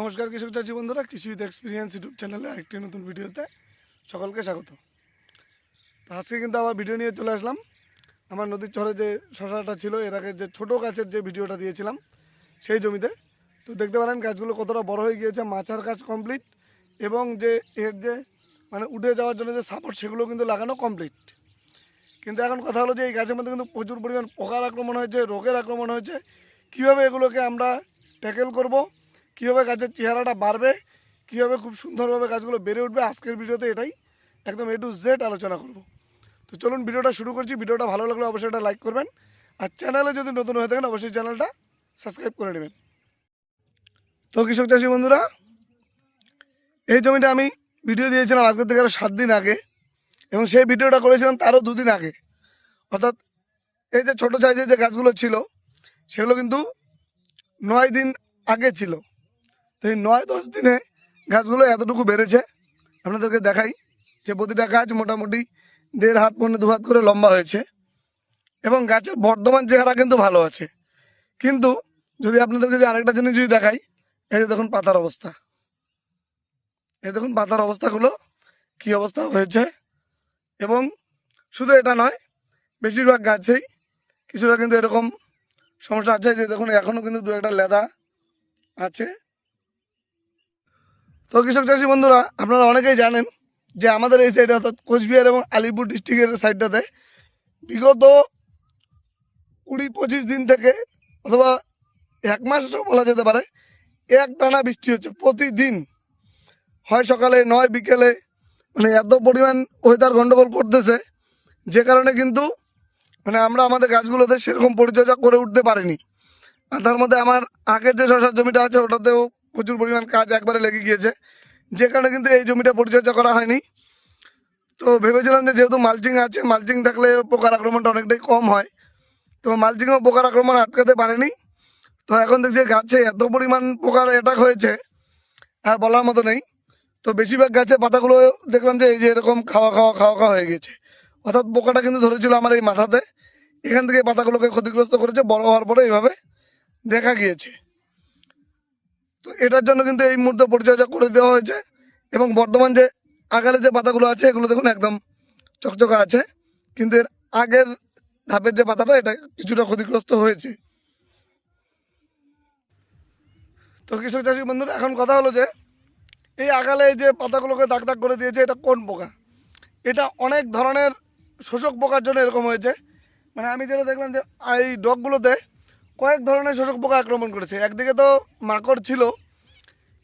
নমস্কার কৃষক চাচি বন্ধুরা, কৃষি উইথ এক্সপিরিয়েন্স ইউটিউব চ্যানেলে একটি নতুন ভিডিওতে সকলকে স্বাগত। তো আজকে কিন্তু আবার ভিডিও নিয়ে চলে আসলাম। আমার নদীর চরে যে শশাটা ছিল, এর আগে যে ছোটো গাছের যে ভিডিওটা দিয়েছিলাম সেই জমিতে। তো দেখতে পারেন গাছগুলো কতটা বড় হয়ে গিয়েছে, মাচার কাজ কমপ্লিট এবং যে এর যে মানে উঠে যাওয়ার জন্য যে সাপোর্ট সেগুলো কিন্তু লাগানো কমপ্লিট কিন্তু এখন কথা হলো যে এই গাছের মধ্যে কিন্তু প্রচুর পরিমাণ পোকার আক্রমণ হয়েছে, রোগের আক্রমণ হয়েছে। কীভাবে এগুলোকে আমরা ট্যাকেল করব? কীভাবে গাছের চেহারাটা বাড়বে, কীভাবে খুব সুন্দরভাবে গাছগুলো বেড়ে উঠবে, আজকের ভিডিওতে এটাই একদম এ টু জেড আলোচনা করব। তো চলুন ভিডিওটা শুরু করছি। ভিডিওটা ভালো লাগলে অবশ্যই এটা লাইক করবেন। আর চ্যানেলে যদি নতুন হয়ে থাকেন, অবশ্যই চ্যানেলটা সাবস্ক্রাইব করে নেবেন। তো কৃষক চাষি বন্ধুরা, এই জমিটা আমি ভিডিও দিয়েছিলাম আজকের থেকে আরও সাত দিন আগে এবং সেই ভিডিওটা করেছিলাম তারও দুদিন আগে। অর্থাৎ এই যে ছোটো সাইজের যে গাছগুলো ছিল, সেগুলো কিন্তু নয় দিন আগে ছিল। তো এই নয় দশ দিনে গাছগুলো এতটুকু বেড়েছে। আপনাদেরকে দেখাই যে প্রতিটা গাছ মোটামুটি দেড় হাত পনেরো দু হাত করে লম্বা হয়েছে। এবং গাছের বর্ধমান চেহারা কিন্তু ভালো আছে। কিন্তু যদি আপনাদেরকে যদি আরেকটা জিনিস যদি দেখাই, এই যে দেখুন পাতার অবস্থা। এই দেখুন পাতার অবস্থাগুলো কি অবস্থা হয়েছে। এবং শুধু এটা নয়, বেশিরভাগ গাছেই কিছুটা কিন্তু এরকম সমস্যা আছে যে দেখুন এখনও কিন্তু দু একটা লেদা আছে। তো কৃষক চাষি বন্ধুরা, আপনারা অনেকেই জানেন যে আমাদের এই সাইডে অর্থাৎ কোচবিহার এবং আলিপুর ডিস্ট্রিক্টের সাইডটাতে বিগত কুড়ি পঁচিশ দিন থেকে অথবা এক মাসও বলা যেতে পারে এক টানা বৃষ্টি হচ্ছে প্রতিদিন। হয় সকালে, নয় বিকেলে মানে এত পরিমাণ ওয়েদার গণ্ডগোল করতেছে, যে কারণে কিন্তু মানে আমরা আমাদের গাছগুলোতে সেরকম পরিচর্যা করে উঠতে পারিনি। আর তার মধ্যে আমার আগের যে শশার জমিটা আছে, ওটাতেও প্রচুর পরিমাণ কাজ একবারে লেগে গিয়েছে। যে কারণে কিন্তু এই জমিটা পরিচর্যা করা হয়নি। তো ভেবেছিলাম যে যেহেতু মালচিং আছে, মালচিং থাকলে পোকার আক্রমণটা অনেকটাই কম হয়। তো মালচিংও পোকার আক্রমণ আটকাতে পারেনি। তো এখন দেখছি গাছে এত পরিমাণ পোকার অ্যাটাক হয়েছে, আর বলার মতো নেই। তো বেশিরভাগ গাছে পাতাগুলো দেখলাম যে এই যে এরকম খাওয়া খাওয়া খাওয়া খাওয়া হয়ে গেছে। অর্থাৎ পোকাটা কিন্তু ধরেছিল আমার এই মাথাতে। এখান থেকে পাতাগুলোকে ক্ষতিগ্রস্ত করেছে, বড় হওয়ার পরে এইভাবে দেখা গিয়েছে। তো এটার জন্য কিন্তু এই মুহূর্তে পরিচর্যা করে দেওয়া হয়েছে এবং বর্তমান যে আগালে যে পাতাগুলো আছে, এগুলো দেখুন একদম চকচকা আছে। কিন্তু এর আগের ধাপের যে পাতাটা, এটা কিছুটা ক্ষতিগ্রস্ত হয়েছে। তো কৃষক চাষি বন্ধুরা, এখন কথা হলো যে, এই আগালে যে পাতাগুলোকে দাগ দাগ করে দিয়েছে, এটা কোন পোকা? এটা অনেক ধরনের শোষক পোকার জন্য এরকম হয়েছে। মানে আমি যেটা দেখলাম যে, এই ডগগুলোতে কয়েক ধরনের শোষক পোকা আক্রমণ করেছে। একদিকে তো মাকড় ছিল,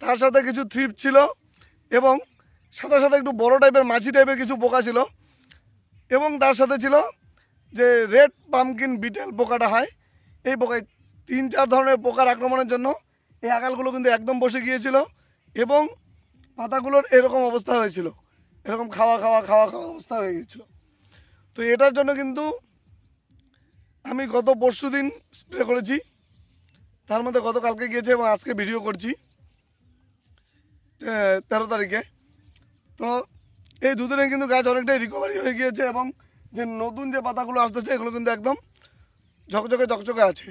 তার সাথে কিছু থ্রিপ ছিল এবং সাথে সাথে একটু বড় টাইপের মাছি টাইপের কিছু পোকা ছিল এবং তার সাথে ছিল যে রেড পামকিন বিটেল পোকাটা হয়। এই পোকায় তিন চার ধরনের পোকার আক্রমণের জন্য এই আগালগুলো কিন্তু একদম বসে গিয়েছিল এবং পাতাগুলোর এরকম অবস্থা হয়েছিল। এরকম খাওয়া খাওয়া খাওয়া খাওয়া অবস্থা হয়ে গিয়েছিল। তো এটার জন্য কিন্তু আমি গত পরশু দিন স্প্রে করেছি। তার মধ্যে গতকালকে গিয়েছে এবং আজকে ভিডিও করছি। তেরো তারিখে। তো এই দুদিনে কিন্তু গাছ অনেকটাই রিকভারি হয়ে গিয়েছে এবং যে নতুন যে পাতাগুলো আসতেছে, এগুলো কিন্তু একদম ঝকঝকে ঝকঝকে আছে।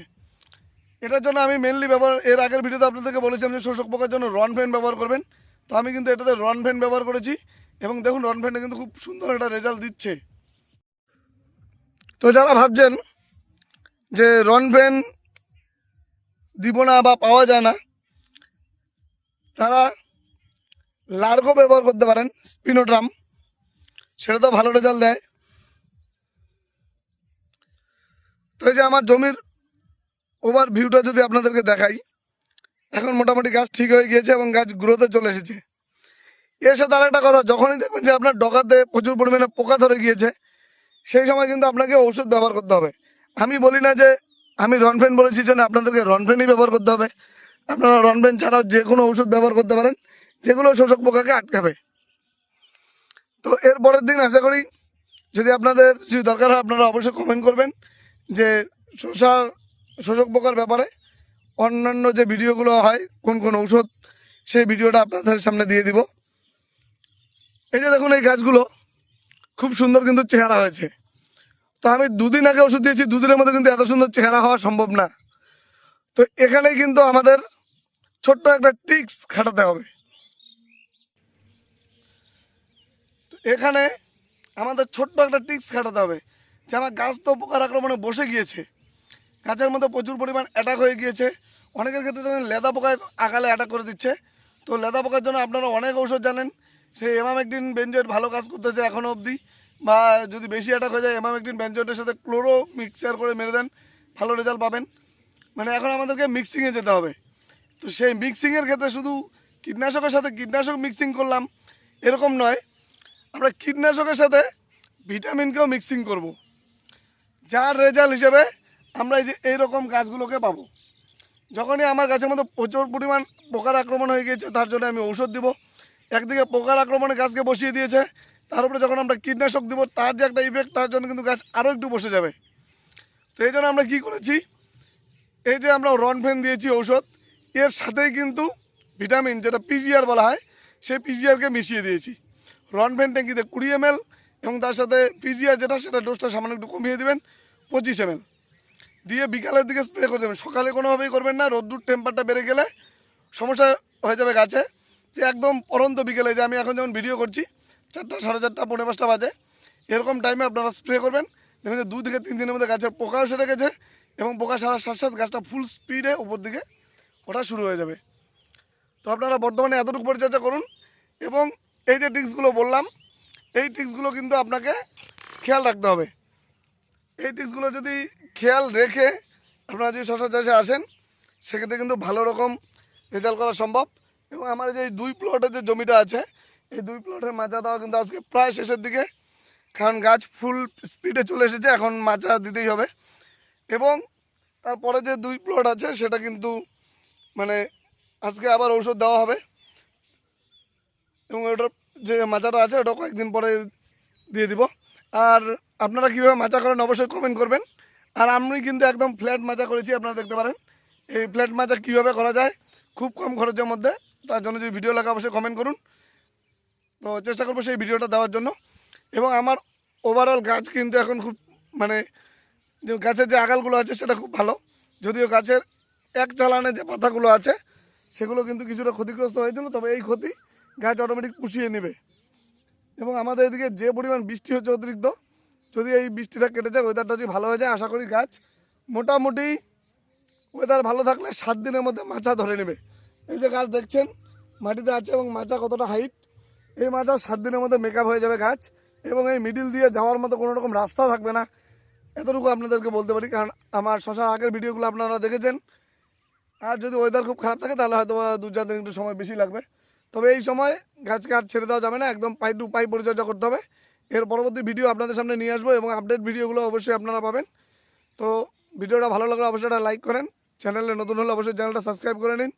এটার জন্য আমি মেনলি ব্যবহার এর আগের ভিডিওতে আপনাদেরকে বলেছিলাম যে শোষক পোকার জন্য রন ফ্যান ব্যবহার করবেন। তো আমি কিন্তু এটাতে রন ফ্যান ব্যবহার করেছি এবং দেখুন রন ফ্যানটা কিন্তু খুব সুন্দর একটা রেজাল্ট দিচ্ছে। তো যারা ভাবছেন যে রন ফ্যান দিব না বা পাওয়া যায় না, তারা লার্গো ব্যবহার করতে পারেন, স্পিনোড্রাম। সেটা তো ভালো রেজাল্ট দেয়। তো এই যে আমার জমির ওভার ভিউটা যদি আপনাদেরকে দেখাই, এখন মোটামুটি গাছ ঠিক হয়ে গিয়েছে এবং গাছ গ্রোথে চলে এসেছে। এর সাথে আর একটা কথা, যখনই দেখবেন যে আপনার ডগাতে প্রচুর পরিমাণে পোকা ধরে গিয়েছে, সেই সময় কিন্তু আপনাকে ওষুধ ব্যবহার করতে হবে। আমি বলি না যে, আমি রনফেন বলেছি জন্য আপনাদেরকে রনফেনই ব্যবহার করতে হবে। আপনারা রনফেন ছাড়াও যে কোনো ওষুধ ব্যবহার করতে পারেন, যেগুলো শোষক পোকাকে আটকাবে। তো এর পরের দিন আশা করি, যদি আপনাদের, যদি দরকার হয়, আপনারা অবশ্যই কমেন্ট করবেন যে শোষা, শোষক পোকার ব্যাপারে অন্যান্য যে ভিডিওগুলো হয়, কোন কোন ঔষধ, সেই ভিডিওটা আপনাদের সামনে দিয়ে দিব। এই যে দেখুন এই গাছগুলো, খুব সুন্দর কিন্তু চেহারা হয়েছে। তো আমি দুদিন আগে ওষুধ দিয়েছি, দুদিনের মধ্যে কিন্তু এত সুন্দর চেহারা হওয়া সম্ভব না। তো এখানে কিন্তু আমাদের ছোট্ট একটা টিক্স খাটাতে হবে। তো এখানে আমাদের ছোট্ট একটা টিক্স খাটাতে হবে, যে আমার গাছ তো পোকার আক্রমণে বসে গিয়েছে। গাছের মধ্যে প্রচুর পরিমাণ অ্যাটাক হয়ে গিয়েছে। অনেকের ক্ষেত্রে দেখবেন লেদা পোকায় আকালে অ্যাটাক করে দিচ্ছে। তো লেদা পোকার জন্য আপনারা অনেক ঔষধ জানেন, সেই এমাম একদিন বেঞ্জয়েড ভালো কাজ করতেছে এখনও অবধি। বা যদি বেশি অ্যাটাক হয়ে যায় এমাম একদিন বেঞ্জয়েডের সাথে ক্লোরো মিক্সচার করে মেরে দেন, ভালো রেজাল্ট পাবেন। মানে এখন আমাদেরকে মিক্সিংয়ে যেতে হবে। তো সেই মিক্সিংয়ের ক্ষেত্রে শুধু কীটনাশকের সাথে কীটনাশক মিক্সিং করলাম, এরকম নয়। আমরা কীটনাশকের সাথে ভিটামিনকেও মিক্সিং করব। যার রেজাল্ট হিসেবে আমরা এই যে এইরকম গাছগুলোকে পাবো। যখনই আমার গাছের মধ্যে প্রচুর পরিমাণ পোকার আক্রমণ হয়ে গিয়েছে, তার জন্য আমি ঔষধ দিব। একদিকে পোকার আক্রমণে গাছকে বসিয়ে দিয়েছে তার উপরে যখন আমরা কীটনাশক দিব, তার যে একটা ইফেক্ট তার জন্য কিন্তু গাছ আরও একটু বসে যাবে। তো এই জন্য আমরা কী করেছি, এই যে আমরা রন রনফেন দিয়েছি ঔষধ, এর সাথেই কিন্তু ভিটামিন যেটা পিজিআর বলা হয়, সেই পিজিআরকে মিশিয়ে দিয়েছি। রন রনফেন ট্যাঙ্কিতে কুড়ি এম এবং তার সাথে পিজিআর যেটা, সেটা ডোজটা সামান্য একটু কমিয়ে দেবেন, পঁচিশ এম দিয়ে বিকালের দিকে স্প্রে করে দেবেন। সকালে কোনোভাবেই করবেন না, রোদ্দুর টেম্পারটা বেড়ে গেলে সমস্যা হয়ে যাবে গাছে। যে একদম পরন্ত বিকেলে যে আমি এখন যেমন ভিডিও করছি চারটা, সাড়ে চারটা, পৌনে পাঁচটা বাজে। এরকম টাইমে আপনারা স্প্রে করবেন। দেখবেন যে দু থেকে তিন দিনের মধ্যে গাছের পোকাও সেরে গেছে এবং পোকা সারার সাথে সাথে গাছটা ফুল স্পিডে উপর দিকে ওঠা শুরু হয়ে যাবে। তো আপনারা বর্তমানে এতটুকু পরিচর্যা করুন এবং এই যে টিক্সগুলো বললাম, এই টিক্সগুলো কিন্তু আপনাকে খেয়াল রাখতে হবে। এই টিক্সগুলো যদি খেয়াল রেখে আপনারা যদি শশা চাষে আসেন, সেক্ষেত্রে কিন্তু ভালো রকম রেজাল্ট করা সম্ভব। এবং আমার যে দুই প্লটের যে জমিটা আছে এই দুই প্লটের মাচা দেওয়া কিন্তু আজকে প্রায় শেষের দিকে। কারণ গাছ ফুল স্পিডে চলে এসেছে, এখন মাচা দিতেই হবে। এবং তারপরে যে দুই প্লট আছে, সেটা কিন্তু মানে আজকে আবার ঔষধ দেওয়া হবে। এবং ওটার যে মাচাটা আছে, ওটা কয়েকদিন পরে দিয়ে দিব। আর আপনারা কীভাবে মাচা করেন অবশ্যই কমেন্ট করবেন। আর আমি কিন্তু একদম ফ্ল্যাট মাচা করেছি, আপনারা দেখতে পারেন। এই ফ্ল্যাট মাচা কীভাবে করা যায়, খুব কম খরচের মধ্যে। তার জন্য যদি ভিডিও লাগে, অবশ্যই কমেন্ট করুন। তো চেষ্টা করব সেই ভিডিওটা দেওয়ার জন্য। এবং আমার ওভারঅল গাছ কিন্তু এখন খুব মানে যে গাছের যে আগালগুলো আছে সেটা খুব ভালো। যদিও গাছের এক চালানে যে পাতাগুলো আছে সেগুলো কিন্তু কিছুটা ক্ষতিগ্রস্ত হয়েছিল, তবে এই ক্ষতি গাছ অটোমেটিক পুষিয়ে নেবে। এবং আমাদের এদিকে যে পরিমাণ বৃষ্টি হচ্ছে অতিরিক্ত, যদি এই বৃষ্টিটা কেটে যায় ওয়েদারটা যদি ভালো হয়ে যায়, আশা করি গাছ মোটামুটি ওয়েদার ভালো থাকলে সাত দিনের মধ্যে মাচা ধরে নেবে। এই যে গাছ দেখছেন, মাটিতে আছে এবং মাচা কতটা হাইট এই মাচা সাত দিনের মধ্যে মেকআপ হয়ে যাবে গাছ, এবং এই মিডিল দিয়ে যাওয়ার মতো কোনো রকম রাস্তা থাকবে না। এতটুকু আপনাদেরকে বলতে পারি, কারণ আমার শশার আগের ভিডিওগুলো আপনারা দেখেছেন। আর যদি ওয়েদার খুব খারাপ থাকে, তাহলে হয়তো দু চার দিন একটু সময় বেশি লাগবে। তবে এই সময় গাছকে আর ছেড়ে দেওয়া যাবে না, একদম পাই টু পাই পরিচর্যা করতে হবে। এর পরবর্তী ভিডিও আপনাদের সামনে নিয়ে আসব, এবং আপডেট ভিডিওগুলো অবশ্যই আপনারা পাবেন। তো ভিডিওটা ভালো লাগলে অবশ্যই একটা লাইক করেন। চ্যানেলে নতুন হলে অবশ্যই চ্যানেলটা সাবস্ক্রাইব করে নিন।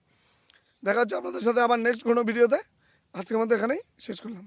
দেখা হচ্ছে আপনাদের সাথে আবার নেক্সট কোনো ভিডিওতে আজকের আমাদের এখানেই শেষ করলাম।